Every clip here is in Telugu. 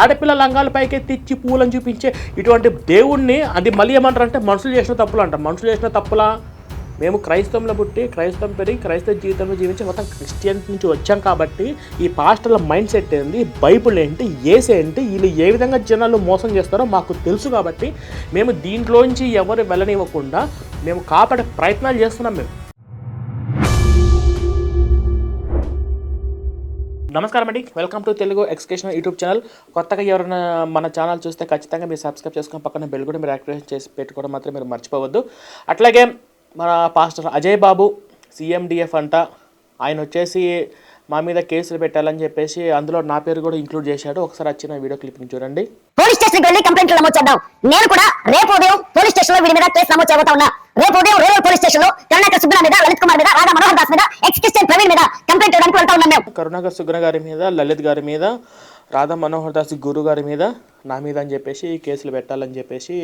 ఆడపిల్ల లంగాల పైకి తెచ్చి పూలను చూపించే ఇటువంటి దేవుణ్ణి అది మళ్ళీ ఏమంటారు అంటే మనుషులు చేసిన తప్పులు అంట. మనుషులు చేసిన తప్పులా? మేము క్రైస్తవంలో పుట్టి క్రైస్తవం పెరిగి క్రైస్తవ జీవితంలో జీవించి మొత్తం క్రిస్టియన్ నుంచి వచ్చాం కాబట్టి ఈ పాస్టర్ల మైండ్ సెట్ ఏంటి బైబుల్ ఏంటి? ఏసు ఏంటి? వీళ్ళు ఏ విధంగా జనాలు మోసం చేస్తారో మాకు తెలుసు కాబట్టి మేము దీంట్లోంచి ఎవరు వెళ్ళనివ్వకుండా మేము కాపాడే ప్రయత్నాలు చేస్తున్నాం మేము. నమస్కారం అండి వెల్కమ్ టు తెలుగు ఎక్స్కేషన్ యూట్యూబ్ ఛానల్ కొత్తగా ఎవరైనా మన ఛానల్ చూస్తే ఖచ్చితంగా మీరు సబ్స్క్రైబ్ చేసుకుని పక్కన బెల్ కూడా మీరు యాక్టివేషన్ చేసి పెట్టుకోవడం మాత్రం మీరు మర్చిపోవద్దు. అట్లాగే మన పాస్టర్ అజయ్ బాబు సిఎండిఎఫ్ అంట. ఆయన వచ్చేసి మా మీద కేసులు పెట్టాలని చెప్పేసి అందులో నా పేరు కూడా ఇంక్లూడ్ చేశాడు. ఒకసారి వచ్చిన వీడియో క్లిప్ని చూడండి. పోలీస్ స్టేషన్ వెళ్ళి కంప్లైంట్ నమోదు చేద్దాం. నేను కూడా రేపు ఉదయం పోలీస్ స్టేషన్లో వీడి మీద కేసు నమోదు చేయబోతా ఉన్నా. రేపు ఉదయం రూరల్ పోలీస్ స్టేషన్లో కరుణాకర్ సుబ్బన మీద లలిత్ కుమార్ మీద రాధా మనోహర్ దాస్ మీద ఎక్స్ క్రిస్టియన్ ప్రవీణ్ మీద కంప్లైంట్ చేయడానికి వెళ్తా ఉన్నాం మేము. కరుణాకర్ సుగ్న గారి మీద లలిత్ గారి మీద రాధా మనోహర్ దాస్ గురు గారి మీద నా మీద అని చెప్పేసి కేసులు పెట్టాలని చెప్పేసి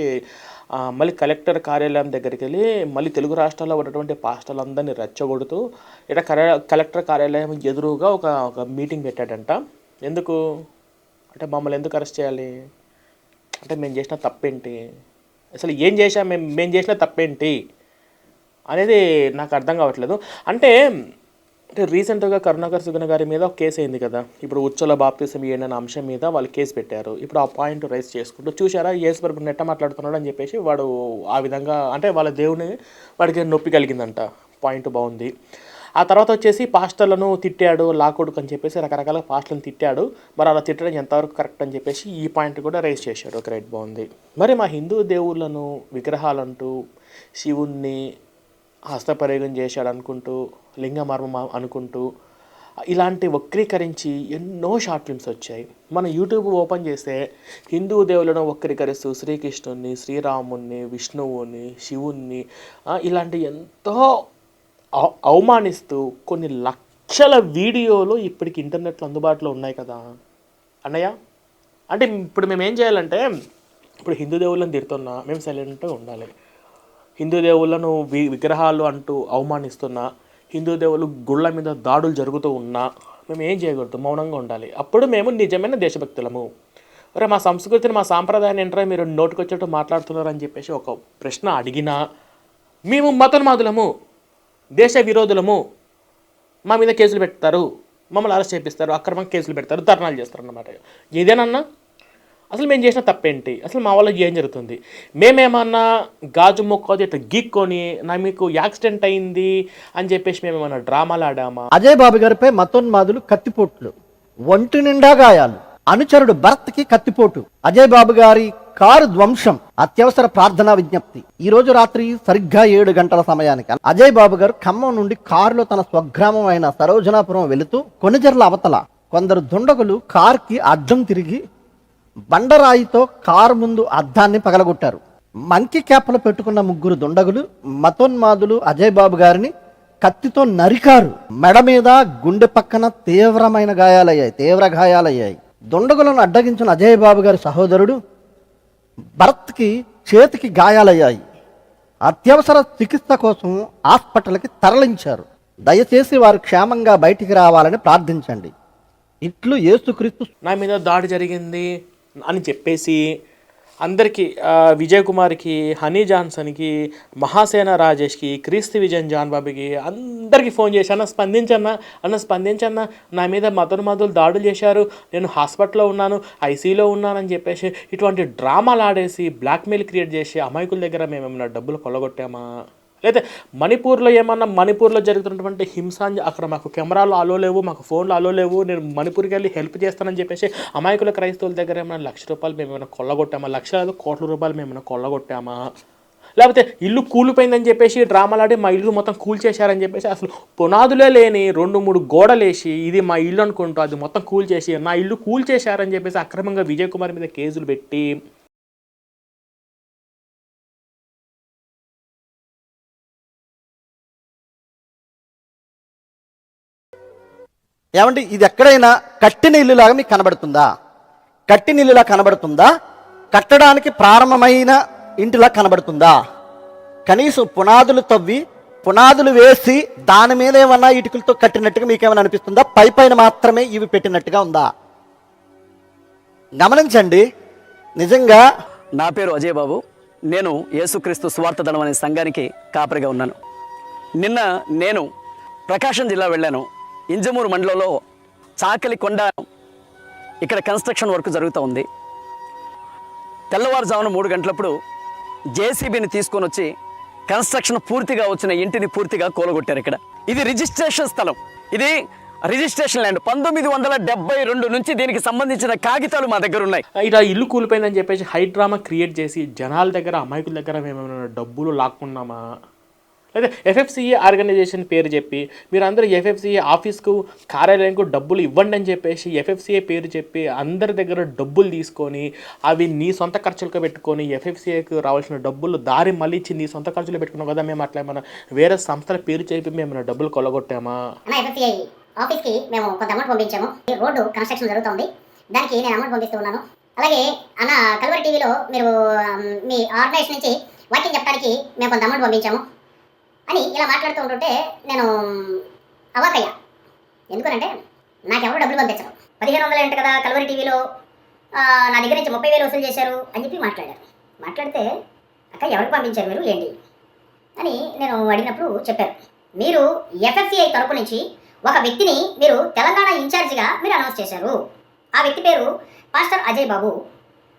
మళ్ళీ కలెక్టర్ కార్యాలయం దగ్గరికి వెళ్ళి మళ్ళీ తెలుగు రాష్ట్రాల్లో ఉన్నటువంటి పాస్టర్లందరినీ రెచ్చగొడుతూ ఇక్కడ కలెక్టర్ కార్యాలయం ఎదురుగా ఒక ఒక మీటింగ్ పెట్టాడంట. ఎందుకు? అంటే మమ్మల్ని ఎందుకు అరెస్ట్ చేయాలి? అంటే మేము చేసిన తప్పేంటి? అసలు ఏం చేసాం మేము మేము చేసిన తప్పేంటి అనేది నాకు అర్థం కావట్లేదు. అంటే అంటే రీసెంట్గా కరుణాకర్ సుగన గారి మీద ఒక కేసు అయింది కదా. ఇప్పుడు ఉచ్చల బాప్తిసం ఏంటనే అంశం మీద వాళ్ళు కేసు పెట్టారు. ఇప్పుడు ఆ పాయింట్ రైస్ చేసుకుంటూ చూసారా యేసుప్రభు నెట్ట మాట్లాడుతున్నాడు అని చెప్పేసి వాడు ఆ విధంగా అంటే వాళ్ళ దేవుని వాడికి నొప్పి కలిగిందంట. పాయింట్ బాగుంది. ఆ తర్వాత వచ్చేసి పాస్టర్లను తిట్టాడు లాకొడుకు అని చెప్పేసి రకరకాల పాస్టర్లను తిట్టాడు. మరి అలా తిట్టడం ఎంతవరకు కరెక్ట్ అని చెప్పేసి ఈ పాయింట్ కూడా రైస్ చేశాడు. ఒక రైట్ బాగుంది మరి మా హిందూ దేవుళ్ళను విగ్రహాలంటూ శివుణ్ణి హస్తపరేగం చేశాడు అనుకుంటూ లింగమర్మం అనుకుంటూ ఇలాంటి వక్రీకరించి ఎన్నో షార్ట్ ఫిల్మ్స్ వచ్చాయి. మన యూట్యూబ్ ఓపెన్ చేస్తే హిందూ దేవులను వక్రీకరిస్తూ శ్రీకృష్ణుని శ్రీరాముణ్ణి విష్ణువుని శివుణ్ణి ఇలాంటి ఎంతో అవమానిస్తూ కొన్ని లక్షల వీడియోలు ఇప్పటికి ఇంటర్నెట్లో అందుబాటులో ఉన్నాయి కదా. అన్నయ్య అంటే ఇప్పుడు మేము ఏం చేయాలంటే ఇప్పుడు హిందూ దేవుళ్ళని తిడుతున్నా మేము సైలెంట్గా ఉండాలి. హిందూ దేవుళ్ళను వి విగ్రహాలు అంటూ అవమానిస్తున్నా హిందూ దేవుళ్ళు గుళ్ళ మీద దాడులు జరుగుతూ ఉన్నా మేము ఏం చేయకూడదు మౌనంగా ఉండాలి. అప్పుడు మేము నిజమైన దేశభక్తులము. మరి మా సంస్కృతిని మా సాంప్రదాయాన్ని ఏంటరా మీరు నోటుకొచ్చేట్టు మాట్లాడుతున్నారని చెప్పేసి ఒక ప్రశ్న అడిగినా మేము మతోన్మాదులము. దేశ విరోధులము మా మీద కేసులు పెడతారు మమ్మల్ని అరెస్ట్ చేపిస్తారు అక్రమంగా కేసులు పెడతారు ధర్నాలు చేస్తారు అన్నమాట ఇదేనన్నా అసలు మేము చేసిన తప్పేంటి? అసలు మా వాళ్ళకి ఏం జరుగుతుంది? మేమేమన్నా గాజు మొక్క ఇట్లా గీక్కొని నా మీకు యాక్సిడెంట్ అయింది అని చెప్పేసి మేమేమన్నా డ్రామాలు ఆడామా? అజయ్ బాబు గారిపై మతోన్మాదులు కత్తిపోట్లు. ఒంటి నిండా గాయాలు. అనుచరుడు భరత్కి కత్తిపోటు. అజయ్ బాబు గారి కారు ధ్వంసం అత్యవసర ప్రార్థనా విజ్ఞప్తి. ఈ రోజు రాత్రి సరిగ్గా ఏడు గంటల సమయానికి. అజయ్ బాబు గారు ఖమ్మం నుండి కారులో తన స్వగ్రామం అయిన సరోజనాపురం వెళుతూ కొనిజర్ల అవతల కొందరు దుండగులు కార్కి అద్దం తిరిగి బండరాయితో కారు ముందు అద్దాన్ని పగలగొట్టారు. మంకి క్యాప్లు పెట్టుకున్న ముగ్గురు దుండగులు మతోన్మాదులు అజయ్ బాబు గారిని కత్తితో నరికారు. మెడ మీద గుండె పక్కన తీవ్రమైన గాయాలయ్యాయి తీవ్ర గాయాలయ్యాయి. దుండగులను అడ్డగించిన అజయ్ బాబు గారి సహోదరుడు భరత్కి చేతికి గాయాలయ్యాయి. అత్యవసర చికిత్స కోసం హాస్పిటల్కి తరలించారు. దయచేసి వారు క్షేమంగా బయటికి రావాలని ప్రార్థించండి. ఇట్లు ఏసుక్రీస్తు నా మీద దాడి జరిగింది అని చెప్పేసి అందరికీ విజయ్ కుమార్కి హనీ జాన్సన్కి మహాసేన రాజేష్కి క్రీస్తు విజయన్ జాన్ బాబుకి అందరికీ ఫోన్ చేసి అన్న స్పందించన్నా అన్న స్పందించన్నా నా మీద మధురు మధులు దాడులు చేశారు నేను హాస్పిటల్లో ఉన్నాను ఐసీలో ఉన్నానని చెప్పేసి ఇటువంటి డ్రామాలు ఆడేసి బ్లాక్మెయిల్ క్రియేట్ చేసి అమాయకుల దగ్గర మేము ఏమైనా డబ్బులు కొల్లగొట్టామా? అయితే మణిపూర్లో ఏమన్నా మణిపూర్లో జరుగుతున్నటువంటి హింస అక్కడ మాకు కెమెరాలు అలో లేవు మాకు ఫోన్లు అలో లేవు నేను మణిపూర్కి వెళ్ళి హెల్ప్ చేస్తానని చెప్పేసి అమాయకుల క్రైస్తవుల దగ్గర ఏమైనా లక్ష రూపాయలు మేము ఏమైనా కొల్లగొట్టామా? లక్షలాది కోట్ల రూపాయలు మేము ఏమైనా కొల్లగొట్టామా? లేకపోతే ఇల్లు కూలిపోయిందని చెప్పేసి డ్రామాలాడి మా ఇల్లు మొత్తం కూల్చేశారని చెప్పేసి అసలు పునాదులే లేని రెండు మూడు గోడలేసి ఇది మా ఇల్లు అనుకుంటూ అది మొత్తం కూల్చేసి నా ఇల్లు కూల్చేశారని చెప్పేసి అక్రమంగా విజయ్ కుమార్ మీద కేసులు పెట్టి ఏమంటే ఇది ఎక్కడైనా కట్టిన ఇల్లులాగా మీకు కనబడుతుందా? కట్టిన ఇల్లులా కనబడుతుందా? కట్టడానికి ప్రారంభమైన ఇంటిలా కనబడుతుందా? కనీసం పునాదులు తవ్వి పునాదులు వేసి దాని మీద ఏమన్నా ఇటుకలతో కట్టినట్టుగా మీకేమైనా అనిపిస్తుందా? పై పైన మాత్రమే ఇవి పెట్టినట్టుగా ఉందా? గమనించండి నిజంగా నా పేరు అజయ్ బాబు. నేను యేసుక్రీస్తు స్వార్థ దళం అనే సంఘానికి కాపరిగా ఉన్నాను. నిన్న నేను ప్రకాశం జిల్లా వెళ్ళాను. ఇంజమూరు మండలంలో చాకలి కొండ ఇక్కడ కన్స్ట్రక్షన్ వర్క్ జరుగుతూ ఉంది. తెల్లవారుజామున మూడు గంటలప్పుడు జేసీబీని తీసుకొని వచ్చి కన్స్ట్రక్షన్ పూర్తిగా వచ్చిన ఇంటిని పూర్తిగా కూలగొట్టారు ఇక్కడ. ఇది రిజిస్ట్రేషన్ స్థలం. ఇది రిజిస్ట్రేషన్ ల్యాండ్. పంతొమ్మిది వందల డెబ్బై రెండు నుంచి దీనికి సంబంధించిన కాగితాలు మా దగ్గర ఉన్నాయి. ఇలా ఇల్లు కూలిపోయిందని చెప్పేసి హై డ్రామా క్రియేట్ చేసి జనాల దగ్గర అమాయకుల దగ్గర మేమేమైనా డబ్బులు లాక్కున్నామా? అయితే ఎఫ్ఎఫ్సిఏ ఆర్గనైజేషన్ పేరు చెప్పి మీరు అందరూ ఎఫ్ఎఫ్సిఏ ఆఫీస్కు కార్యాలయంకు డబ్బులు ఇవ్వండి అని చెప్పేసి ఎఫ్ఎఫ్సిఏ పేరు చెప్పి అందరి దగ్గర డబ్బులు తీసుకొని అవి నీ సొంత ఖర్చులకు పెట్టుకొని ఎఫ్ఎఫ్సిఏకి రావాల్సిన డబ్బులు దారి మళ్ళీ నీ సొంత ఖర్చులు పెట్టుకున్నావు కదా మేము అట్లా ఏమైనా వేరే సంస్థల పేరు చెప్పి మేము డబ్బులు కొలగొట్టామా అన్న ఎఫ్ఎస్సిఐ ఆఫీస్కి మేము కొంత అమౌంట్ పంపించాము. ఈ రోడ్డు కన్స్ట్రక్షన్ జరుగుతుంది. దానికి నేను అమౌంట్ పంపిస్తూ ఉన్నాను. అలాగే అన్న కల్వరి టీవీలో మీరు మీ ఆర్గనైజేషన్ నుంచి వాకింగ్ చెప్పడానికి మేము కొంత అమౌంట్ పంపించాము. అని ఇలా మాట్లాడుతూ ఉంటుంటే నేను అవాకయ్యా ఎందుకనంటే నాకెవరు డబ్బులు పంపించరు. పదిహేను వందలు ఏంటి కదా కలవరి టీవీలో నా దగ్గర నుంచి ముప్పై వేలు వసూలు చేశారు అని చెప్పి మాట్లాడారు. మాట్లాడితే అక్క ఎవరికి పంపించారు మీరు? ఏంటి? అని నేను అడిగినప్పుడు చెప్పారు. మీరు ఎఫ్ఎఫ్సిఐ తరపు నుంచి ఒక వ్యక్తిని మీరు తెలంగాణ ఇన్ఛార్జిగా మీరు అనౌన్స్ చేశారు. ఆ వ్యక్తి పేరు పాస్టర్ అజయ్ బాబు.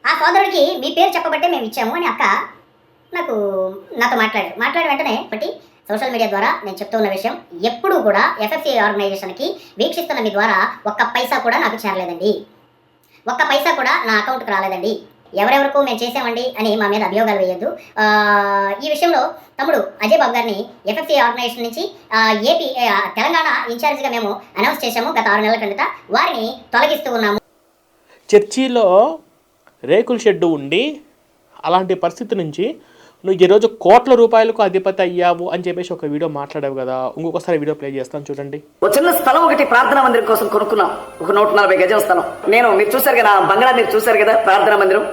ఆ సోదరుడికి మీ పేరు చెప్పబట్టే మేము ఇచ్చాము అని అక్క నాకు నాతో మాట్లాడారు. మాట్లాడిన వెంటనే బట్టి సోషల్ మీడియా ద్వారా నేను చెప్తూ ఉన్న విషయం ఎప్పుడూ కూడా ఎఫ్ఎఫ్సిఐ ఆర్గనైజేషన్కి వీక్షిస్తున్న మీ ద్వారా ఒక్క పైసా కూడా నాకు చేరలేదండి. ఒక్క పైసా కూడా నా అకౌంట్కి రాలేదండి. ఎవరెవరకు మేము చేసామండి అని మా మీద అభియోగాలు వేయొద్దు. ఈ విషయంలో తమ్ముడు అజయ్ బాబు గారిని ఎఫ్ఎఫ్సి ఆర్గనైజేషన్ నుంచి ఏపీ తెలంగాణ ఇన్ఛార్జిగా మేము అనౌన్స్ చేశాము గత ఆరు నెలల క్రిందట. వారిని తొలగిస్తూ ఉన్నాము. చర్చిలో రేకుల షెడ్డు ఉండి అలాంటి పరిస్థితి నుంచి నువ్వు ఈరోజు కోట్ల రూపాయలకు అధిపతి అయ్యావు అని చెప్పేసి ఒక వీడియో మాట్లాడావు కదా. ఇంకొకసారి వీడియో ప్లే చేస్తాను చూడండి. ఒక చిన్న స్థలం ఒకటి ప్రార్థనా మందిరం కోసం కొనుక్కున్నాం. ఒక నూట నలభై గజం స్థలం. నేను మీరు చూశారు కదా బంగ్లా మీరు చూశారు కదా ప్రార్థనా మందిరం?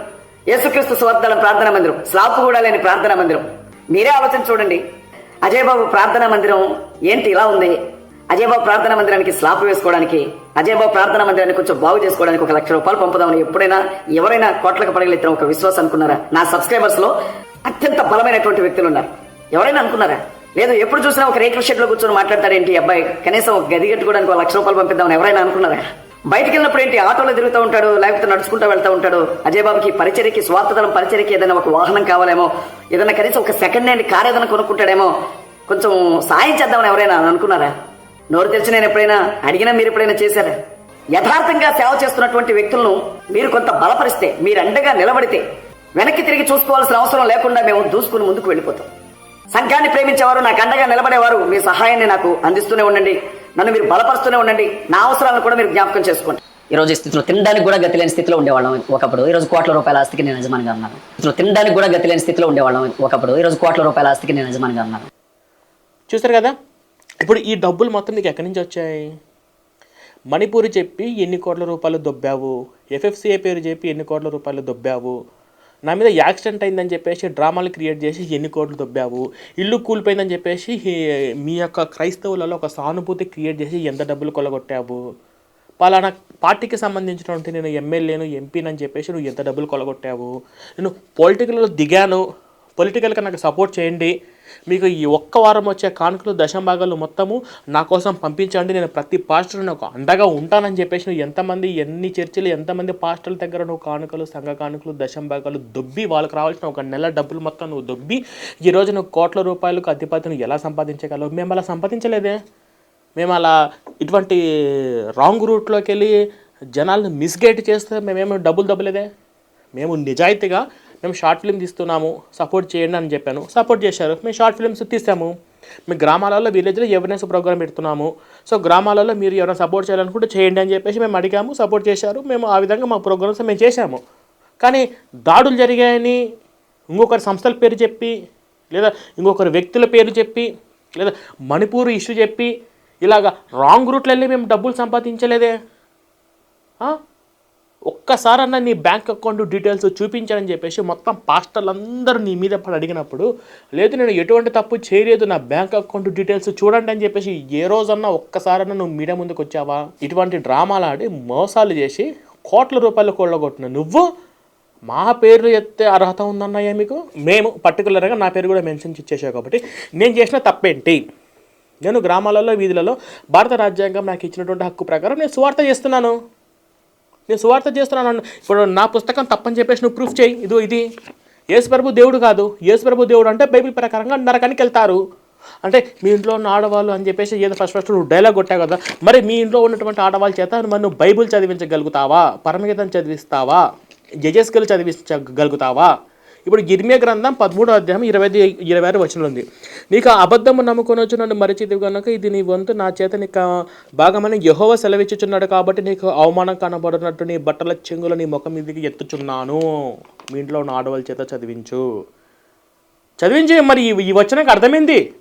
యేసుక్రీస్తు స్వార్థాల ప్రార్థనా మందిరం. స్లాబ్ కూడా లేని ప్రార్థనా మందిరం. మీరే ఆలోచన చూడండి. అజయ్ బాబు ప్రార్థనా మందిరం ఏంటి? ఇలా ఉంది. అజయ్ బాబు ప్రార్థనా మందిరానికి స్లాబ్ వేసుకోవడానికి అజయ్ బాబు ప్రార్థనా మందిరాన్ని కొంచెం బాగు చేసుకోవడానికి ఒక లక్ష రూపాయలు పంపుదామని ఎప్పుడైనా ఎవరైనా కోట్లకు పడగలెత్తిన ఒక విశ్వాసం అనుకున్నారా? నా సబ్స్క్రైబర్స్లో అత్యంత బలమైనటువంటి వ్యక్తులు ఉన్నారు. ఎవరైనా అనుకున్నారా? లేదు ఎప్పుడు చూసినా ఒక రేకుల షెడ్లో కూర్చొని మాట్లాడతారేంటి అబ్బాయి? కనీసం ఒక గది కట్టుకోవడానికి ఒక లక్ష రూపాయలు పంపిద్దామని ఎవరైనా అనుకున్నారా? బయటికి వెళ్ళినప్పుడు ఏంటి ఆటోలో తిరుగుతూ ఉంటాడు లేకపోతే నడుచుకుంటూ వెళ్తూ ఉంటాడు? అజయ్ బాబుకి పరిచర్యకి స్వార్థతలం పరిచర్యకి ఏదైనా ఒక వాహనం కావాలేమో? ఏదైనా కనీసం ఒక సెకండ్ హ్యాండ్ కార్ ఏదైనా కొనుక్కుంటాడేమో? కొంచెం సాయం చేద్దామని ఎవరైనా అనుకున్నారా? నోరు తెరిచి నేను ఎప్పుడైనా అడిగినా మీరు ఎప్పుడైనా చేశారా? యథార్థంగా సేవ చేస్తున్నటువంటి వ్యక్తులను మీరు కొంత బలపరిస్తే మీరు అండగా నిలబడితే వెనక్కి తిరిగి చూసుకోవాల్సిన అవసరం లేకుండా మేము దూసుకుని ముందుకు వెళ్ళిపోతాం. సంఘాన్ని ప్రేమించేవారు నాకు అండగా నిలబడేవారు మీ సహాయాన్ని నాకు అందిస్తూనే ఉండండి. నన్ను మీరు బలపరుస్తూనే ఉండండి. నా అవసరాలను కూడా మీరు జ్ఞాపకం చేసుకోండి. ఈ రోజు ఈ స్థితిలో తినడానికి కూడా గతి లేని స్థితిలో ఉండేవాళ్ళం ఒకప్పుడు. ఈ రోజు కోట్ల రూపాయల ఆస్తికి నేను యజమానిగా ఉన్నాను. స్థితిలో తినడానికి కూడా గతి లేని స్థితిలో ఉండేవాళ్ళం ఒకప్పుడు. ఈ రోజు కోట్ల రూపాయల ఆస్తికి నేను యజమానిగా ఉన్నాను. చూసారు కదా? ఇప్పుడు ఈ డబ్బులు మొత్తం నీకు ఎక్కడి నుంచి వచ్చాయి? మణిపూర్ చెప్పి ఎన్ని కోట్ల రూపాయలు దొబ్బావు? ఎఫ్ఎఫ్సిఏ పేరు చెప్పి ఎన్ని కోట్ల రూపాయలు దొబ్బావు? నా మీద యాక్సిడెంట్ అయిందని చెప్పేసి డ్రామాలు క్రియేట్ చేసి ఎన్ని కోట్లు దొబ్బావు? ఇల్లు కూలిపోయిందని చెప్పేసి మీ యొక్క క్రైస్తవులలో ఒక సానుభూతి క్రియేట్ చేసి ఎంత డబ్బులు కొలగొట్టావు? పలానా పార్టీకి సంబంధించినటువంటి నేను ఎమ్మెల్యేను ఎంపీనని చెప్పేసి నువ్వు ఎంత డబ్బులు కొలగొట్టావు? నేను పొలిటికల్లో దిగాను. పొలిటికల్గా నాకు సపోర్ట్ చేయండి. మీకు ఈ ఒక్క వారం వచ్చే కానుకలు దశభాగాలు మొత్తము నా కోసం పంపించండి. నేను ప్రతి పాస్టర్ ఒక అండగా ఉంటానని చెప్పేసి నువ్వు ఎంతమంది ఎన్ని చర్చిలు ఎంతమంది పాస్టర్ల దగ్గర నువ్వు కానుకలు సంఘ కానుకలు దశంభాగాలు దొబ్బి వాళ్ళకి రావాల్సిన ఒక నెల డబ్బులు మొత్తం నువ్వు దొబ్బి ఈరోజు నువ్వు కోట్ల రూపాయలకు అధిపతిని ఎలా సంపాదించగలవు? మేము అలా సంపాదించలేదే. మేము అలా ఇటువంటి రాంగ్ రూట్లోకి వెళ్ళి జనాలను మిస్గైడ్ చేస్తే మేమేమో డబ్బులు దబ్బలేదే? మేము నిజాయితీగా మేము షార్ట్ ఫిల్మ్ తీస్తున్నాము సపోర్ట్ చేయండి అని చెప్పాను. సపోర్ట్ చేశారు. మేము షార్ట్ ఫిల్మ్స్ తీసాము. మీ గ్రామాలలో విలేజ్లో అవేర్నెస్ ప్రోగ్రామ్ పెడుతున్నాము. సో గ్రామాలలో మీరు ఎవరైనా సపోర్ట్ చేయాలనుకుంటే చేయండి అని చెప్పేసి మేము అడిగాము సపోర్ట్ చేశారు. మేము ఆ విధంగా మా ప్రోగ్రామ్స్ మేము చేశాము. కానీ దాడులు జరిగాయని ఇంకొకరి సంస్థల పేరు చెప్పి లేదా ఇంకొకరి వ్యక్తుల పేరు చెప్పి లేదా మణిపూర్ ఇష్యూ చెప్పి ఇలాగ రాంగ్ రూట్లో వెళ్ళి మేము డబ్బులు సంపాదించలేదే. ఒక్కసారన్నా నీ బ్యాంక్ అకౌంట్ డీటెయిల్స్ చూపించాలని చెప్పేసి మొత్తం పాస్టర్లు అందరూ నీ మీద పడి అడిగినప్పుడు లేదు నేను ఎటువంటి తప్పు చేయలేదు నా బ్యాంక్ అకౌంట్ డీటెయిల్స్ చూడండి అని చెప్పేసి ఏ రోజన్నా ఒక్కసారన్నా నువ్వు మీడియా ముందుకు వచ్చావా? ఇటువంటి డ్రామాలు ఆడి మోసాలు చేసి కోట్ల రూపాయలు కొల్లగొట్టిన నువ్వు మా పేర్లు ఎత్తే అర్హత ఉందన్నాయా మీకు? మేము పర్టికులర్గా నా పేరు కూడా మెన్షన్ ఇచ్చేసావు కాబట్టి నేను చేసిన తప్పేంటి? నేను గ్రామాలలో వీధులలో భారత రాజ్యాంగం నాకు ఇచ్చినటువంటి హక్కు ప్రకారం నేను స్వార్థ చేస్తున్నాను. నేను సువార్త చేస్తున్నాను ఇప్పుడు నా పుస్తకం తప్పని చెప్పేసి నువ్వు ప్రూఫ్ చేయి. ఇదో. ఇది యేసుప్రభు దేవుడు కాదు. యేసుప్రభు దేవుడు అంటే బైబిల్ ప్రకారంగా నరకానికి వెళ్తారు. అంటే మీ ఇంట్లో ఉన్న ఆడవాళ్ళు అని చెప్పేసి ఏదో ఫస్ట్ ఫస్ట్ నువ్వు డైలాగ్ కొట్టావు కదా మరి మీ ఇంట్లో ఉన్నటువంటి ఆడవాళ్ళ చేత మరి నువ్వు బైబిల్ చదివించగలుగుతావా? పరమగీతం చదివిస్తావా? జజస్కలు చదివించగలుగుతావా? ఇప్పుడు గిర్మియ గ్రంథం పదమూడో అధ్యాయం ఇరవై ఐదు ఇరవై ఆరు వచనంలో ఉంది. నీకు అబద్ధము నమ్ముకొని వచ్చి నన్ను మరిచిది కనుక ఇది నీ వంతు నా చేత నీకు భాగమని యహోవ సెలవిచ్చుచున్నాడు కాబట్టి నీకు అవమానం కనబడినట్టు నీ బట్టల చెంగులు నీ ముఖం మీదకి ఎత్తుచున్నాను. మీ ఇంట్లో ఉన్న ఆడవాళ్ళ చేత చదివించు. చదివించి మరి ఈ- ఈ వచనకు అర్థమైంది?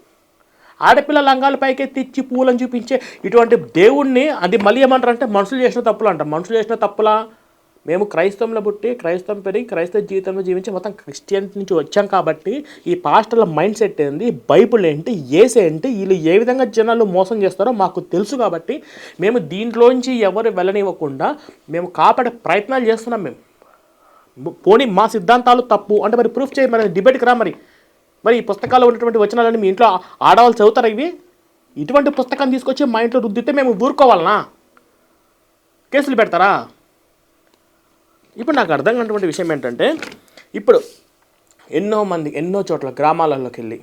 ఆడపిల్ల లంగాల పైకి తెచ్చి పూలను చూపించే ఇటువంటి దేవుణ్ణి అది మళ్ళీ ఏమంటారు అంటే మనుషులు చేసిన తప్పులు అంటారు మనుషులు చేసిన తప్పులా? మేము క్రైస్తవంలో పుట్టి క్రైస్తవం పెరిగి క్రైస్తవ జీవితంలో జీవించి మొత్తం క్రిస్టియన్ నుంచి వచ్చాం కాబట్టి ఈ పాస్టర్ల మైండ్ సెట్ ఏంది? బైబుల్ ఏంటి? ఏసే ఏంటి? వీళ్ళు ఏ విధంగా జనాలు మోసం చేస్తారో మాకు తెలుసు కాబట్టి మేము దీంట్లోంచి ఎవరు వెళ్ళనివ్వకుండా మేము కాపాడే ప్రయత్నాలు చేస్తున్నాం మేము. పోనీ మా సిద్ధాంతాలు తప్పు అంటే మరి ప్రూఫ్ చేయి మరి డిబేట్కి రా మరి. మరి ఈ పుస్తకాల్లో ఉన్నటువంటి వచనాలని మీ ఇంట్లో ఆడవాళ్ళు చదువుతారా ఇవి? ఇటువంటి పుస్తకం తీసుకొచ్చి మా ఇంట్లో రుద్దితే మేము ఊరుకోవాలనా? కేసులు పెడతారా? ఇప్పుడు నాకు అర్థం కానటువంటి విషయం ఏంటంటే ఇప్పుడు ఎన్నో మంది ఎన్నో చోట్ల గ్రామాలలోకి వెళ్ళి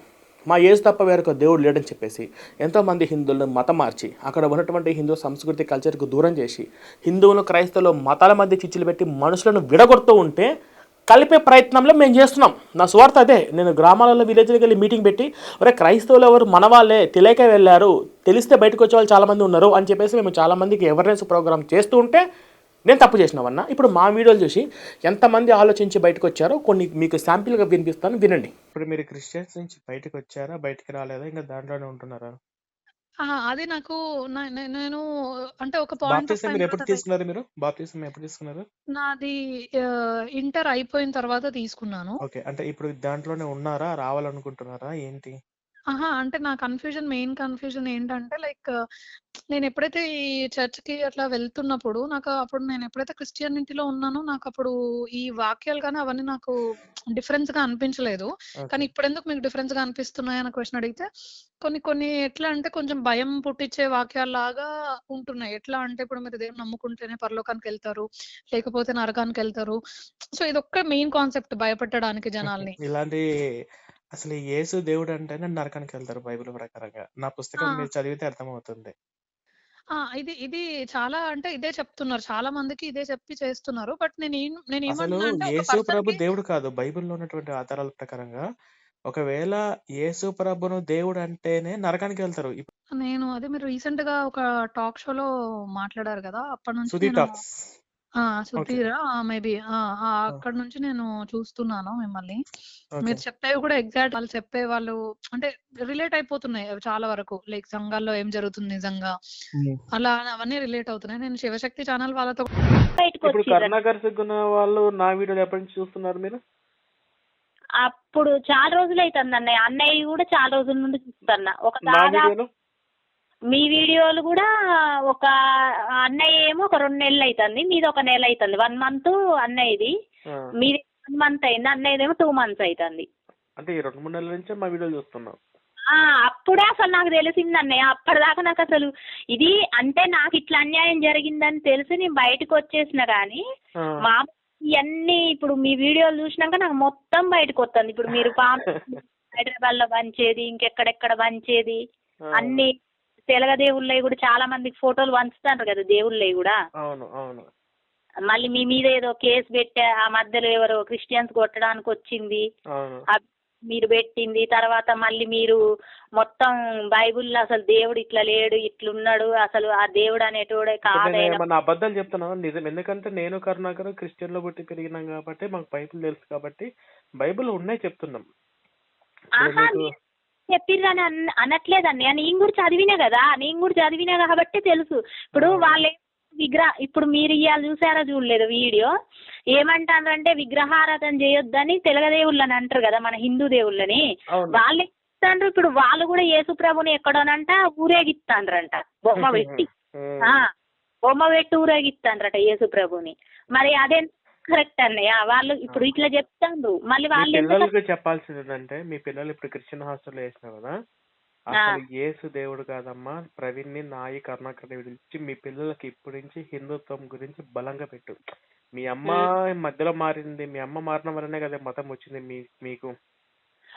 మా ఏజ్ తప్ప వేరొక దేవుడు లేడని చెప్పేసి ఎంతోమంది హిందువులను మతం మార్చి అక్కడ ఉన్నటువంటి హిందూ సంస్కృతి కల్చర్కు దూరం చేసి హిందువులు క్రైస్తవులు మతాల మధ్య చిచ్చులు పెట్టి మనుషులను విడగొడుతూ ఉంటే కలిపే ప్రయత్నంలో మేము చేస్తున్నాం. నా స్వార్థ అదే. నేను గ్రామాలలో విలేజ్కి వెళ్ళి మీటింగ్ పెట్టి ఒరే క్రైస్తవులు ఎవరు? మన వాళ్ళే. తెలియక వెళ్ళారు. తెలిస్తే బయటకు వచ్చే వాళ్ళు చాలామంది ఉన్నారు. అని చెప్పేసి మేము చాలామందికి అవేర్నెస్ ప్రోగ్రామ్ చేస్తూ ఉంటే నేను తప్పు చేసినామన్నా ఇప్పుడు మా వీడియోలు చూసి ఎంతమంది ఆలోచించి బయటకు వచ్చారో కొన్ని మీకు శాంపిల్గా వినిపిస్తాను వినండి. ఇప్పుడు మీరు క్రిస్టియన్స్ నుంచి బయటకు వచ్చారా బయటకు రాలేదా? ఇంకా దాంట్లోనే ఉంటున్నారా? ఆ! అది నాకు నేను అంటే ఒక పాయింట్ మీరు ఎప్పుడు తీసుకున్నారు మీరు? ఎప్పుడు తీసుకున్నారు? నాది ఇంటర్ అయిపోయిన తర్వాత తీసుకున్నాను. ఓకే అంటే ఇప్పుడు దాంట్లోనే ఉన్నారా? రావాలనుకుంటున్నారా? ఏంటి? ఆహా! అంటే నా కన్ఫ్యూజన్ మెయిన్ కన్ఫ్యూజన్ ఏంటంటే లైక్ నేను ఎప్పుడైతే ఈ చర్చ్కి అట్లా వెళ్తున్నప్పుడు నాకు అప్పుడు నేను ఎప్పుడైతే క్రిస్టియానిటీలో ఉన్నానో నాకు అప్పుడు ఈ వాక్యాలు కానీ అవన్నీ నాకు డిఫరెన్స్గా అనిపించలేదు. కానీ ఇప్పుడు ఎందుకు మీకు డిఫరెన్స్గా అనిపిస్తున్నాయి అన్న క్వశ్చన్ అడిగితే కొన్ని కొన్ని ఎట్లా అంటే కొంచెం భయం పుట్టించే వాక్యాల్లాగా ఉంటున్నాయి. ఎట్లా అంటే ఇప్పుడు మీరు దేవుని నమ్ముకుంటేనే పరలోకానికి వెళ్తారు లేకపోతే నరకానికి వెళ్తారు. సో ఇది ఒక్క మెయిన్ కాన్సెప్ట్ భయపెట్టడానికి జనాల్ని. ఇలాంటి అసలు యేసు దేవుడు అంటేనే నరకానికి వెళ్తారు బైబిల్ ప్రకారంగా. నా పుస్తకం ఆ. మీరు చదివితే అర్థమవుతుంది. ఆ! ఇది ఇది చాలా అంటే ఇదే చెప్తున్నారు. చాలా మందికి ఇదే చెప్పి చేస్తున్నారు. బట్ నేను అసలు ఏమంటున్నా అంటే ఒక యేసు ప్రభు దేవుడు కాదు. బైబిల్లో ఉన్నటువంటి ఆధారాల ప్రకారంగా ఒకవేళ యేసు ప్రభును దేవుడు అంటేనే నరకానికి వెళ్తారు. ఇప్- నేను అదే మీరు రీసెంట్గా ఒక టాక్ షోలో మాట్లాడారు కదా! అప్పటి నుంచి సుధీ నేను టాక్స్. ఆ సుధీర్ మేబీ అక్కడ నుంచి నేను చూస్తున్నాను మిమ్మల్ని. మీరు చెప్పేవి కూడా ఎగ్జాక్ట్ వాళ్ళు చెప్పే వాళ్ళు అంటే రిలేట్ అయిపోతున్నాయి అవి చాలా వరకు. లైక్ సంఘాల్లో ఏం జరుగుతుంది నిజంగా. అలా అవన్నీ రిలేట్ అవుతున్నాయి. నేను శివశక్తి ఛానల్ వాళ్ళతో ఇప్పుడు కరుణాకర్ వాళ్ళు నా వీడియోలు ఎప్పటి నుంచి చూస్తున్నారు మీరు? అప్పుడు చాలా రోజులు అవుతుంది అన్నయ్య అన్నయ్య కూడా చాలా రోజుల నుండి చూస్తున్నా ఒక దాదాపు మీ వీడియోలు కూడా ఒక అన్నయ్య ఏమో ఒక రెండు నెలలు అవుతుంది మీది ఒక నెల అవుతుంది వన్ మంత్ అన్నయ్యది. మీది వన్ మంత్ అయింది అన్నయ్యదేమో టూ మంత్స్ అవుతుంది అంటే ఈ రెండు మూడు నెలల నుంచే మా వీడియోలు చూస్తున్నాం అప్పుడే అసలు నాకు తెలిసింది అన్నయ్య అప్పటిదాకా నాకు అసలు ఇది అంటే నాకు ఇట్లా అన్యాయం జరిగిందని తెలిసి నేను బయటకు వచ్చేసిన కానీ. మా ఇవన్నీ ఇప్పుడు మీ వీడియోలు చూసినాక నాకు మొత్తం బయటకు వస్తుంది ఇప్పుడు మీరు పాము హైదరాబాద్లో పంచేది ఇంకెక్కడెక్కడ పంచేది. అన్ని తెలగ దేవుళ్ళవి కూడా చాలా మందికి ఫోటోలు పంచుతారు కదా దేవుళ్ళవి కూడా. అవును అవును. మళ్ళీ మీ మీద ఏదో కేసు పెట్టే ఆ మధ్యలో ఎవరో క్రిస్టియన్స్ కొట్టడానికి వచ్చింది. అవును. మీరు పెట్టింది తర్వాత మళ్ళీ మీరు మొత్తం బైబిల్లో అసలు దేవుడు ఇట్లా లేడు ఇట్లున్నాడు అసలు ఆ దేవుడు అనేటోడే ఏమన్నా అబద్ధాలు చెప్తున్నాను నిజం ఎందుకంటే నేను కరుణాకర్ క్రిస్టియన్లో పుట్టి పెరిగినాం కాబట్టి మాకు బైబిల్ తెలుసు కాబట్టి బైబిల్ ఉన్నాయి చెప్తున్నాం. మీరు చెప్పిర్రని అన్ అనట్లేదండి. నేను కూడా చదివినా కదా నేను కూడా చదివినా కాబట్టి తెలుసు. ఇప్పుడు. వాళ్ళే విగ్రహ ఇప్పుడు మీరు ఇవాళ చూసారా చూడలేదు వీడియో? ఏమంటారంటే విగ్రహారాధన చేయొద్దని తెలగదేవుళ్ళని అంటారు కదా మన హిందూ దేవుళ్ళని. వాళ్ళు చెప్తాండ్రు ఇప్పుడు వాళ్ళు కూడా యేసు ప్రభుని ఎక్కడోనంట ఊరేగిస్తాండ్రంట బొమ్మ పెట్టి. బొమ్మ పెట్టి ఊరేగిస్తాండ్రట యేసు ప్రభుని మరి అదే కరెక్ట్ అన్నయ్య. వాళ్ళు ఇప్పుడు ఇట్లా చెప్తాండ్రు. మళ్ళీ మీ వాళ్ళు పిల్లలకి చెప్పాల్సింది ఏంటంటే మీ పిల్లలు ఇప్పుడు క్రిస్టియన్ హాస్టల్లో వేసినావు కదా అసలు యేసు దేవుడు కాదమ్మా ప్రవీణ్ని నాయి కర్ణాకర్ని పిలిచి మీ పిల్లలకి ఇప్పటి నుంచి హిందుత్వం గురించి బలంగా పెట్టు. మీ అమ్మ మధ్యలో మారింది మీ అమ్మ మారిన వల్లనే కదా మతం వచ్చింది మీ మీకు.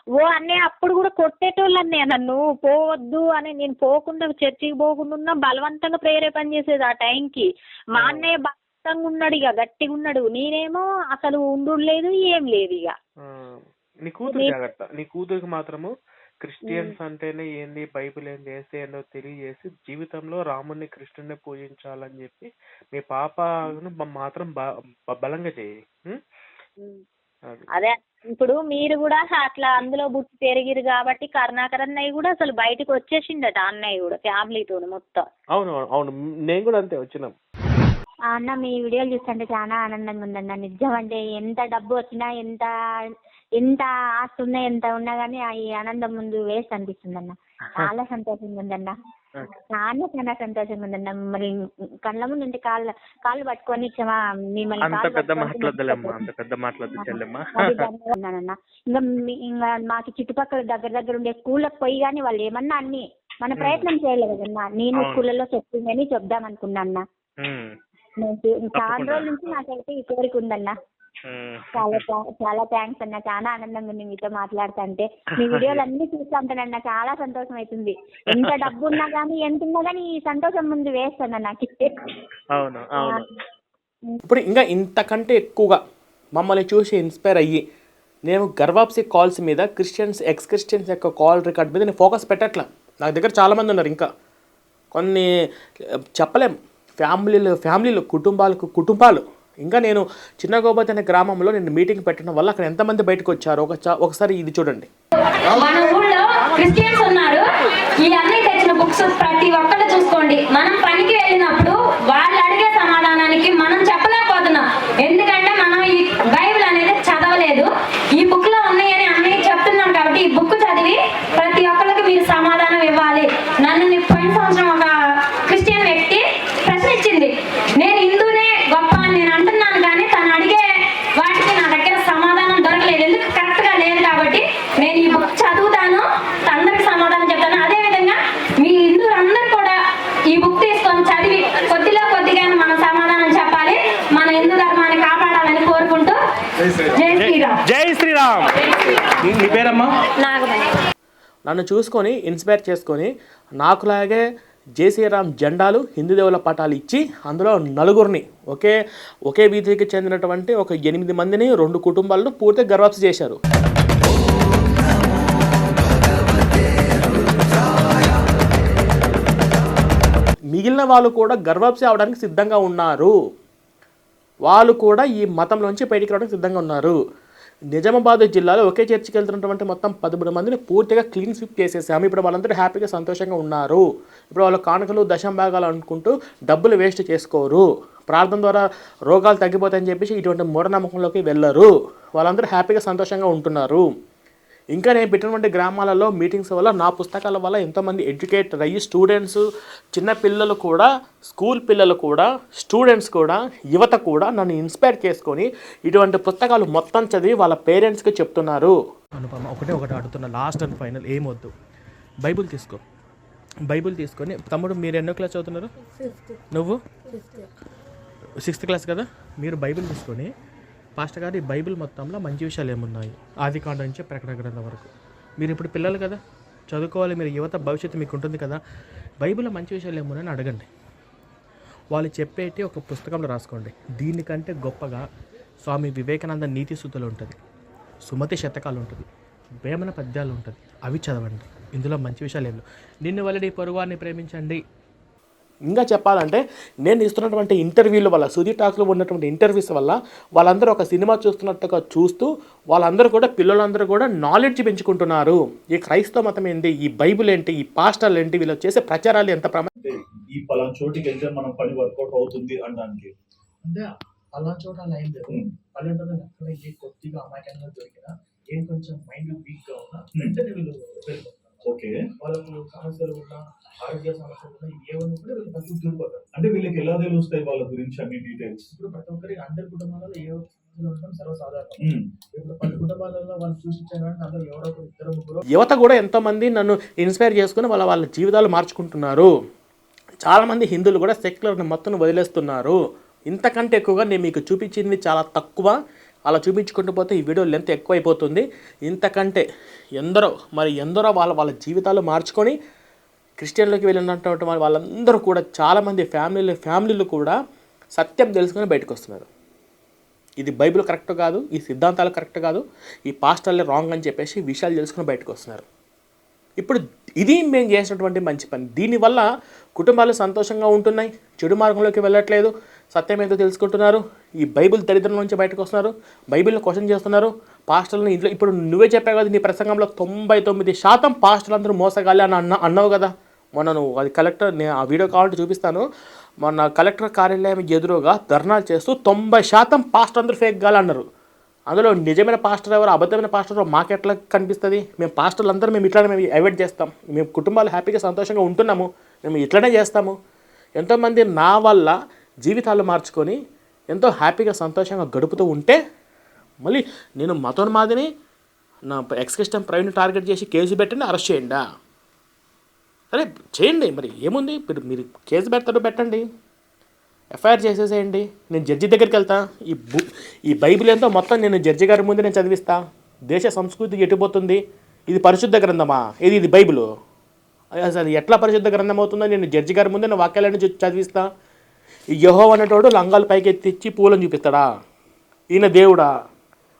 ఓ అన్నయ్య అప్పుడు కూడా కొట్టేటోళ్ళు అన్నయ్య నన్ను. పోవద్దు అని నేను పోకుండా చర్చికి పోకుండా ఉన్నా బలవంతంగా ప్రేరేపణ చేసేది ఆ టైంకి. మా అన్నయ్య బలవంతంగా ఉన్నాడు ఇక గట్టిగా ఉన్నాడు నేనేమో అసలు ఉండు లేదు ఏం లేదు ఇక. నీ కూతురు జాగ్రత్త నీ కూతురికి మాత్రము క్రిస్టియన్స్ అంటేనే ఏంది బైబిల్ ఏంది వేస్తే ఏందో తెలియజేసి జీవితంలో రాముడిని కృష్ణుడిని పూజించాలని చెప్పి మీ పాపను మాత్రం బలంగా చేయి? అది. ఇప్పుడు మీరు కూడా అట్లా అందులో పుట్టి పెరిగిరు కాబట్టి కరుణాకర్ అన్నయ్య కూడా అసలు బయటకు వచ్చేసిండట అన్నయ్య కూడా ఫ్యామిలీతో మొత్తం. అవును అవును. నేను కూడా అంతే వచ్చినాం. అన్న మీ వీడియోలు చూస్తుంటే చాలా ఆనందంగా ఉందన్న. నిజం అంటే ఎంత డబ్బు వచ్చినా ఎంత ఎంత ఆస్తి ఉన్నా ఎంత ఉన్నా కానీ ఆ ఈ ఆనందం ముందు వేస్ట్ అనిపిస్తుంది అన్న చాలా సంతోషంగా ఉందన్న. చాలా చాలా సంతోషంగా ఉందన్న. మరి కళ్ళ ముందు ఉంటే కాళ్ళు కాళ్ళు పట్టుకొని క్షమా మిమ్మల్ని అంత పెద్ద అంత పెద్ద. ఇంకా ఇంకా మాకు చుట్టుపక్కల దగ్గర దగ్గర ఉండే స్కూళ్ళకి పోయి కానీ వాళ్ళు ఏమన్నా అన్ని మన ప్రయత్నం చేయలేదు కదన్నా. నేను. స్కూళ్ళలో చెప్తుందని చెప్దాం అనుకున్నా అన్న. చాలా. రోజుల నుంచి నాకైతే ఈ కోరిక ఉందన్న. చాలా చాలా థ్యాంక్స్ అన్న. చాలా ఆనందంగా ఉంది మీతో మాట్లాడుతుంటే. మీ వీడియోలు అన్ని చూస్తూ ఉంటానన్న. చాలా సంతోషం అవుతుంది ఎంత డబ్బు ఉన్నా కానీ ఎంత ఉన్నా కానీ ఈ సంతోషం ముందు వేస్తాను నాకు. అవును అవును. ఇప్పుడు ఇంకా ఇంతకంటే ఎక్కువగా మమ్మల్ని చూసి ఇన్స్పైర్ అయ్యి నేను గర్వాప్సి కాల్స్ మీద క్రిస్టియన్స్ ఎక్స్ క్రిస్టియన్స్ యొక్క కాల్ రికార్డ్ మీద నేను ఫోకస్ పెట్టట్లా. నా దగ్గర చాలామంది ఉన్నారు ఇంకా. కొన్ని ఆ, చెప్పలేం. ఫ్యామిలీలు ఫ్యామిలీలు కుటుంబాలకు కుటుంబాలు. ఇంకా నేను చిన్న గోపతి అనే గ్రామంలో నేను మీటింగ్ పెట్టడం వల్ల అక్కడ ఎంతమంది బయటకు వచ్చారు ఒక ఒకసారి ఇది చూడండి. మన ఊళ్ళో క్రిస్టియన్స్ ఉన్నారు. ఈ అన్ని తెచ్చిన బుక్స్ ప్రతి ఒక్కరు చూసుకోండి. మనం పనికి వెళ్ళినప్పుడు వాళ్ళు అడిగే సమాధానానికి మనం చెప్ప ఎందుకంటే మనం ఈ బైబిల్ అనేది చదవలేదు ఈ బుక్లో ఉన్నాయని అన్నయ్య చెప్తున్నాం కాబట్టి ఈ బుక్ చదివి ప్రతి ఒక్కరికి మీరు సమాధానం ఇవ్వాలి నన్ను ని- పోయిన సంవత్సరం ఒక క్రిస్టియన్ వ్యక్తి ప్రశ్నించింది నేను హిందూనే గొప్ప అని నేను అంటున్నాను కానీ తను అడిగే వాటికి నా దగ్గర సమాధానం దొరకలేదు ఎందుకు కరెక్ట్గా లేదు కాబట్టి నేను ఈ బుక్ చదువుతాను అందరికి సమాధానం చెప్తాను అదే విధంగా మీ హిందువులందరూ కూడా ఈ బుక్ తీసుకొని చదివి కొద్దిలో కొద్దిగా మనం సమాధానం చెప్పాలి మన హిందూ ధర్మాన్ని కాపాడాలని కోరుకుంటూ జై శ్రీరామ్ జై శ్రీరామ్ నీ- నీ పేరమ్మా నన్ను చూసుకొని ఇన్స్పైర్ చేసుకొని నాకులాగే జేసీరామ్ జెండాలు హిందూ దేవుల పటాలు ఇచ్చి అందులో నలుగురిని ఒకే ఒకే వీధికి చెందినటువంటి ఒక ఎనిమిది మందిని రెండు కుటుంబాలను పూర్తిగా గర్వాప్స్ చేశారు. మిగిలిన వాళ్ళు కూడా గర్వాప్సి అవడానికి సిద్ధంగా ఉన్నారు. వాళ్ళు కూడా ఈ మతంలోంచి బయటికి రావడానికి సిద్ధంగా ఉన్నారు. నిజామాబాద్ జిల్లాలో ఒకే చర్చికి వెళ్తున్నటువంటి మొత్తం పదమూడు మందిని పూర్తిగా క్లీన్ స్విప్ చేసేసాము. ఇప్పుడు వాళ్ళందరూ హ్యాపీగా సంతోషంగా ఉన్నారు. ఇప్పుడు వాళ్ళు కానుకలు దశంభాగాలు అనుకుంటూ డబ్బులు వేస్ట్ చేసుకోరు. ప్రార్థన ద్వారా రోగాలు తగ్గిపోతాయని చెప్పేసి ఇటువంటి మూఢనమ్మకంలోకి వెళ్ళరు. వాళ్ళందరూ హ్యాపీగా సంతోషంగా ఉంటున్నారు. ఇంకా నేను పెట్టినటువంటి గ్రామాలలో మీటింగ్స్ వల్ల నా పుస్తకాల వల్ల ఎంతోమంది ఎడ్యుకేటర్ అయ్యి స్టూడెంట్స్ చిన్న పిల్లలు కూడా స్కూల్ పిల్లలు కూడా స్టూడెంట్స్ కూడా యువత కూడా నన్ను ఇన్స్పైర్ చేసుకొని ఇటువంటి పుస్తకాలు మొత్తం చదివి వాళ్ళ పేరెంట్స్కి చెప్తున్నారు. అనుపమ ఒకటే ఒకటి అడుగుతున్న లాస్ట్ అండ్ ఫైనల్ ఏమొద్దు బైబుల్ తీసుకో. బైబుల్ తీసుకొని తమ్ముడు మీరు ఎన్నో క్లాస్ చదువుతున్నారు? నువ్వు? సిక్స్త్ క్లాస్ కదా? మీరు బైబిల్ తీసుకొని పాస్టర్ గారు ఈ బైబిల్ మొత్తంలో మంచి విషయాలు ఏమున్నాయి? ఆది కాండ నుంచి ప్రకటన గ్రంథం వరకు. మీరు ఇప్పుడు పిల్లలు కదా? చదువుకోవాలి మీరు యువత భవిష్యత్తు మీకు ఉంటుంది కదా? బైబిల్లో మంచి విషయాలు ఏమున్నాయని అడగండి. వాళ్ళు చెప్పేటి ఒక పుస్తకంలో రాసుకోండి. దీనికంటే గొప్పగా స్వామి వివేకానంద నీతి సుతులు ఉంటుంది. సుమతి శతకాలు ఉంటుంది. వేమన పద్యాలు ఉంటుంది. అవి చదవండి. ఇందులో మంచి విషయాలు ఏమి నిన్ను వల్లడి పొరుగువాన్ని ప్రేమించండి. ఇంకా చెప్పాలంటే నేను ఇస్తున్నటువంటి ఇంటర్వ్యూల వల్ల సుధీ టాక్స్లో ఉన్నటువంటి ఇంటర్వ్యూస్ వల్ల వాళ్ళందరూ ఒక సినిమా చూస్తున్నట్టుగా చూస్తూ వాళ్ళందరూ కూడా పిల్లలందరూ కూడా నాలెడ్జ్ పెంచుకుంటున్నారు. ఈ క్రైస్తవ మతం ఏంటి? ఈ బైబిల్ ఏంటి? ఈ పాస్టర్లు ఏంటి? వీళ్ళు చేసే ప్రచారాలు ఎంత ప్రమా అంటే ఈ పలానా చోటికి వెళ్తే మనం పని వర్కౌట్ అవుతుంది అనడానికి. అంటే అలా చోట అలా ఏం లేదు. పల్లెటూరు ఎక్కడ ఏ కొద్దిగా అమాయకంగా దొరికినా ఏం కొంచెం మైండ్ వీక్గా ఉన్నా వెంటనే వీళ్ళు ఓకే. వాళ్ళకు సమస్యలు ఉన్నా ఆరోగ్య సమస్యలు ఉన్నా ఏమన్నా కూడా వీళ్ళు ఫస్ట్ తిరిగిపోతారు అంటే వీళ్ళకి ఎలా తెలుస్తాయి వాళ్ళ గురించి అన్ని డీటెయిల్స్ ఇప్పుడు ప్రతి ఒక్కరి అందరి కుటుంబాలలో ఏ యువత కూడా ఎంతోమంది నన్ను ఇన్స్పైర్ చేసుకుని వాళ్ళ వాళ్ళ జీవితాలు మార్చుకుంటున్నారు. చాలామంది హిందువులు కూడా సెక్యులర్ని మొత్తం వదిలేస్తున్నారు. ఇంతకంటే ఎక్కువగా నేను మీకు చూపించింది చాలా తక్కువ. అలా చూపించుకుంటూ పోతే ఈ వీడియో లెంత్ ఎక్కువైపోతుంది. ఇంతకంటే ఎందరో మరి ఎందరో వాళ్ళ వాళ్ళ జీవితాలు మార్చుకొని క్రిస్టియన్లోకి వెళ్ళినటువంటి వాళ్ళందరూ కూడా చాలామంది ఫ్యామిలీలు ఫ్యామిలీలు కూడా సత్యం తెలుసుకొని బయటకు వస్తున్నారు. ఇది బైబిల్ కరెక్ట్ కాదు ఈ సిద్ధాంతాలు కరెక్ట్ కాదు ఈ పాస్టర్లే రాంగ్ అని చెప్పేసి విషయాలు తెలుసుకొని బయటకు వస్తున్నారు. ఇప్పుడు ఇది మేము చేసినటువంటి మంచి పని. దీనివల్ల కుటుంబాలు సంతోషంగా ఉంటున్నాయి చెడు మార్గంలోకి వెళ్ళట్లేదు సత్యం ఏదో తెలుసుకుంటున్నారు ఈ బైబిల్ దరిద్రం నుంచి బయటకు వస్తున్నారు బైబిల్ని క్వశ్చన్ చేస్తున్నారు పాస్టర్లను ఇంట్లో ఇప్పుడు నువ్వే చెప్పావు కదా నీ ప్రసంగంలో తొంభై తొమ్మిది శాతం పాస్టర్లు అందరూ మోసగాలి అని అన్న అన్నావు కదా. మొన్న నువ్వు అది కలెక్టర్ నేను ఆ వీడియో కావాలంటే చూపిస్తాను. మొన్న కలెక్టర్ కార్యాలయం ఎదురుగా ధర్నాలు చేస్తూ తొంభై శాతం పాస్టర్ అందరూ ఫేక్ గాలి అన్నారు. అందులో నిజమైన పాస్టర్ ఎవరు అబద్ధమైన పాస్టర్ మాకెట్లా కనిపిస్తుంది? మేము పాస్టర్లు అందరూ మేము ఇట్లానే మేము అవాయిడ్ చేస్తాం. మేము కుటుంబాలు హ్యాపీగా సంతోషంగా ఉంటున్నాము. మేము ఇట్లనే చేస్తాము. ఎంతోమంది నా వల్ల జీవితాలు మార్చుకొని ఎంతో హ్యాపీగా సంతోషంగా గడుపుతూ ఉంటే మళ్ళీ నేను మతోన్మాదిని నా ఎక్స్ క్రిస్టియన్ టార్గెట్ చేసి కేసు పెట్టండి అరెస్ట్ చేయండి? సరే చేయండి. మరి ఏముంది? మీరు మీరు కేసు పెడతారు పెట్టండి. ఎఫ్ఐఆర్ చేసేసేయండి. నేను జడ్జి దగ్గరికి వెళ్తా. ఈ బు ఈ బైబిల్ ఎంతో మొత్తం నేను జడ్జి గారి ముందు నేను చదివిస్తా. దేశ సంస్కృతి ఎటుపోతుంది ఇది పరిశుద్ధ గ్రంథమా? ఇది ఇది బైబిల్? అసలు ఎట్లా పరిశుద్ధ గ్రంథం అవుతుందో నేను జడ్జి గారి ముందు నేను వాక్యాలను చదివిస్తా. ఈ యహో అనేటోడు లంగాలు పైకి ఎత్తిచ్చి పూలను చూపిస్తాడా? ఈయన దేవుడా?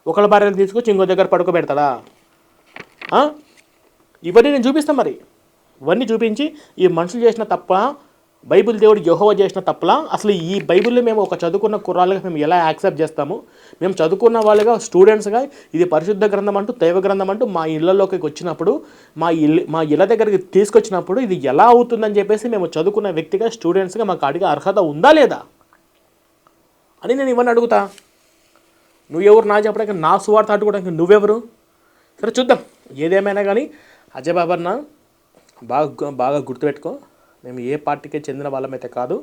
ఒకళ్ళ భార్యను తీసుకొచ్చి ఇంకో దగ్గర పడుకోబెడతాడా? ఇవన్నీ నేను చూపిస్తాను మరి. ఇవన్నీ చూపించి ఈ మనుషులు చేసిన తప్ప బైబిల్ దేవుడు యహోవ చేసిన తప్పలా అసలు ఈ బైబిల్ని మేము ఒక చదువుకున్న కుర్రాలుగా మేము ఎలా యాక్సెప్ట్ చేస్తాము? మేము చదువుకున్న వాళ్ళుగా స్టూడెంట్స్గా ఇది పరిశుద్ధ గ్రంథం అంటూ దైవ గ్రంథం అంటూ మా ఇళ్ళలోకి వచ్చినప్పుడు మా ఇల్లు మా ఇళ్ళ దగ్గరికి తీసుకొచ్చినప్పుడు ఇది ఎలా అవుతుందని చెప్పేసి మేము చదువుకున్న వ్యక్తిగా స్టూడెంట్స్గా మాకు అడిగే అర్హత ఉందా లేదా? అని నేను ఇవన్నీ అడుగుతా. నువ్వెవరు నా చెప్పడానికి నా సువార్త అడ్డుకోవడానికి నువ్వెవరు? సరే చూద్దాం. ఏదేమైనా కానీ అజయ్ బాబర్నా బాగా బాగా గుర్తుపెట్టుకో. మేము ఏ పార్టీకి చెందిన వాళ్ళమైతే కాదు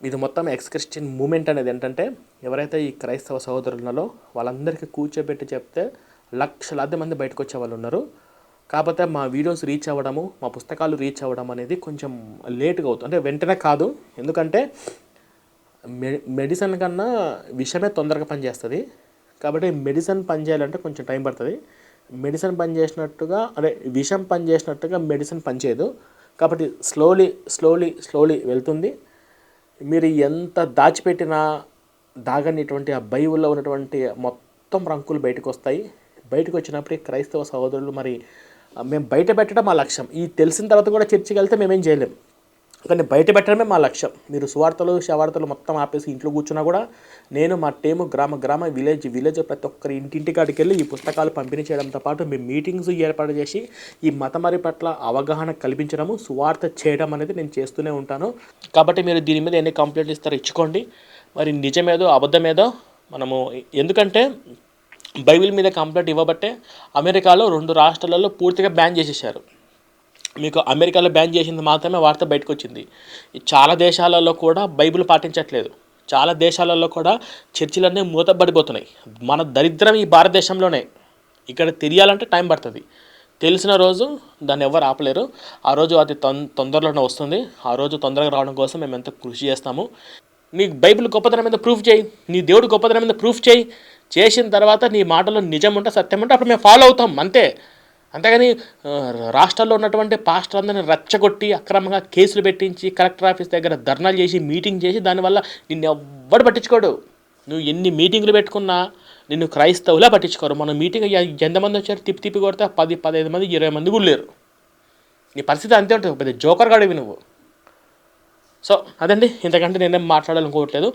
ఇది మొత్తం ఎక్స్ క్రిస్టియన్ మూమెంట్ అనేది ఏంటంటే ఎవరైతే ఈ క్రైస్తవ సహోదరులలో వాళ్ళందరికీ కూర్చోబెట్టి చెప్తే లక్షలాది మంది బయటకు వచ్చే వాళ్ళు ఉన్నారు. కాకపోతే మా వీడియోస్ రీచ్ అవ్వడము మా పుస్తకాలు రీచ్ అవ్వడం అనేది కొంచెం లేట్గా అవుతుంది అంటే వెంటనే కాదు. ఎందుకంటే మె మెడిసిన్ కన్నా విషమే తొందరగా పనిచేస్తుంది. కాబట్టి మెడిసిన్ పనిచేయాలంటే కొంచెం టైం పడుతుంది. మెడిసిన్ పనిచేసినట్టుగా అదే విషం పనిచేసినట్టుగా మెడిసిన్ పనిచేయదు. కాబట్టి స్లోలీ స్లోలీ స్లోలీ వెళ్తుంది. మీరు ఎంత దాచిపెట్టినా దాగనిటువంటి ఆ బైబుల్లో ఉన్నటువంటి మొత్తం రంకులు బయటకు వస్తాయి బయటకు వచ్చినప్పుడు క్రైస్తవ సహోదరులు మరి మేము బయట పెట్టడం మా లక్ష్యం. ఈ తెలిసిన తర్వాత కూడా చర్చికి వెళ్తే మేమేం చేయలేం. కానీ బయట పెట్టడమే మా లక్ష్యం. మీరు సువార్తలు శవార్తలు మొత్తం ఆపేసి ఇంట్లో కూర్చున్నా కూడా నేను మా టీము గ్రామ గ్రామ విలేజ్ విలేజ్ ప్రతి ఒక్కరి ఇంటింటికాడికి వెళ్ళి ఈ పుస్తకాలు పంపిణీ చేయడంతో పాటు మీ మీటింగ్స్ ఏర్పాటు చేసి ఈ మతమరి పట్ల అవగాహన కల్పించడము సువార్త చేయడం అనేది నేను చేస్తూనే ఉంటాను. కాబట్టి మీరు దీని మీద ఎన్ని కంప్లైంట్ ఇస్తారో ఇచ్చుకోండి. మరి నిజమేదో అబద్ధమేదో మనము ఎందుకంటే బైబిల్ మీద కంప్లైంట్ ఇవ్వబట్టే అమెరికాలో రెండు రాష్ట్రాలలో పూర్తిగా బ్యాన్ చేసేసారు మీకు అమెరికాలో బ్యాన్ చేసింది మాత్రమే వార్త బయటకు వచ్చింది చాలా దేశాలలో కూడా బైబిల్ పాటించట్లేదు. చాలా దేశాలలో కూడా చర్చిలన్నీ మూతబడిపోతున్నాయి. మన దరిద్రం ఈ భారతదేశంలోనే. ఇక్కడ తెలియాలంటే టైం పడుతుంది. తెలిసిన రోజు దాన్ని ఎవరు ఆపలేరు. ఆ రోజు అది తొం తొందరలోనే వస్తుంది. ఆ రోజు తొందరగా రావడం కోసం మేము ఎంత కృషి చేస్తాము. నీ బైబిల్ గొప్పతనం మీద ప్రూఫ్ చేయి. నీ దేవుడు గొప్పతనం మీద ప్రూఫ్ చేయి. చేసిన తర్వాత నీ మాటలో నిజం ఉంటే సత్యం ఉంటే అప్పుడు మేము ఫాలో అవుతాం. అంతే. అంతేగాని రాష్ట్రాల్లో ఉన్నటువంటి పాస్టర్ అందరిని రెచ్చగొట్టి అక్రమంగా కేసులు పెట్టించి కలెక్టర్ ఆఫీస్ దగ్గర ధర్నాలు చేసి మీటింగ్ చేసి దానివల్ల నిన్ను ఎవ్వడు పట్టించుకోడు. నువ్వు ఎన్ని మీటింగ్లు పెట్టుకున్నా నిన్ను క్రైస్తవులా పట్టించుకోరు. మన మీటింగ్ ఎంతమంది వచ్చారు? తిప్పి తిప్పి కొడితే పది పదహైదు మంది ఇరవై మంది కూడా లేరు నీ పరిస్థితి అంతే ఉంటుంది. పెద్ద జోకర్ కాడవి నువ్వు. సో అదండి. ఇంతకంటే నేనేం మాట్లాడాలనుకోవట్లేదు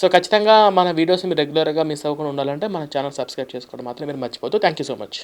సో ఖచ్చితంగా మన వీడియోస్ మీరు రెగ్యులర్గా మిస్ అవ్వకుండా ఉండాలంటే మన ఛానల్ సబ్స్క్రైబ్ చేసుకోవడం మాత్రం మీరు మర్చిపోతూ థ్యాంక్ యూ సో మచ్